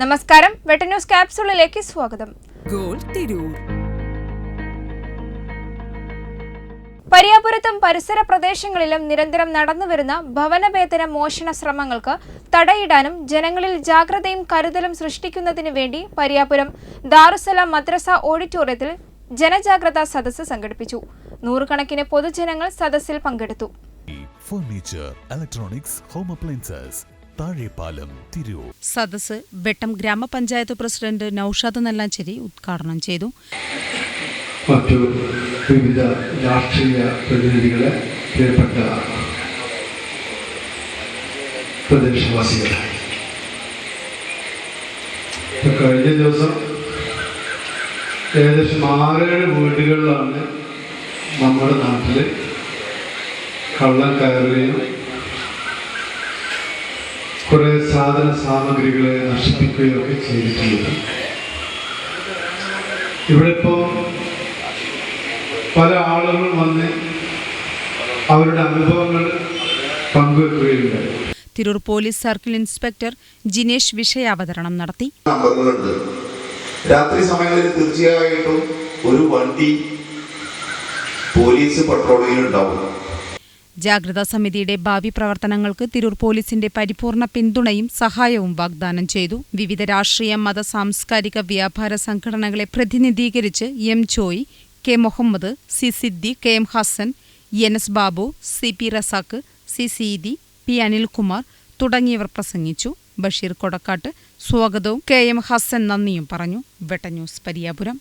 നമസ്കാരം. വെട്ട ന്യൂസ് ക്യാപ്സൂളിലേക്ക് സ്വാഗതം. ഗോൾ തിരൂർ. പരിയാപുരത്തും പരിസര പ്രദേശങ്ങളിലും നിരന്തരം നടന്നുവരുന്ന ഭവനവേതന മോഷണ ശ്രമങ്ങൾക്ക് തടയിടാനും ജനങ്ങളിൽ ജാഗ്രതയും കരുതലും സൃഷ്ടിക്കുന്നതിനു വേണ്ടി പരിയാപുരം ദാറുസലാം മദ്രസ ഓഡിറ്റോറിയത്തിൽ ജനജാഗ്രതാ സദസ്സ് സംഘടിപ്പിച്ചു. നൂറുകണക്കിന് പൊതുജനങ്ങൾ സദസ്സിൽ പങ്കെടുത്തു. Furniture electronics home appliances Thazhepalam Tirur. സദസ് വെട്ടം ഗ്രാമപഞ്ചായത്ത് പ്രസിഡന്റ് നൌഷാദ് നെല്ലാഞ്ചേരി ഉദ്ഘാടനം ചെയ്തു. മറ്റു വിവിധ രാഷ്ട്രീയ പ്രതിനിധികളെ പ്രിയപ്പെട്ട പ്രദേശവാസികളെ. കഴിഞ്ഞ ദിവസം ഏകദേശം ആറേഴ് വീടുകളിലാണ് നമ്മുടെ നാട്ടിൽ കള്ളം കയറുകയും കുറേ സാധന സാമഗ്രികളെ നശിപ്പിക്കുകയും ചെയ്തിട്ടുണ്ട്. ഇവിടെ ഇപ്പോൾ പല ആളുകൾ വന്ന് അവരുടെ അനുഭവങ്ങൾ പങ്കുവെക്കുകയുണ്ട്. Tirur police circle inspector Jinesh വിഷയാവതരണം നടത്തി. നമ്പറുകളുണ്ട്. രാത്രി സമയങ്ങളിൽ തീർച്ചയായിട്ടും ഒരു വണ്ടി പോലീസ് പട്രോളിങ്ങിലുണ്ടാവും ജാഗ്രതാ സമിതിയുടെ ഭാവി പ്രവർത്തനങ്ങൾക്ക് തിരൂർ പോലീസിന്റെ പരിപൂർണ പിന്തുണയും സഹായവും വാഗ്ദാനം ചെയ്തു. വിവിധ രാഷ്ട്രീയ മത സാംസ്കാരിക വ്യാപാര സംഘടനകളെ പ്രതിനിധീകരിച്ച് M Choi K Muhammad C Siddi K M Hasan N S Babu C P Razak C Seethi P Anilkumar തുടങ്ങിയവർ പ്രസംഗിച്ചു. ബഷീർ കൊടക്കാട്ട് സ്വാഗതവും കെ എം ഹസൻ നന്ദിയും പറഞ്ഞു. വെട്ടന്യൂസ് പരിയാപുരം.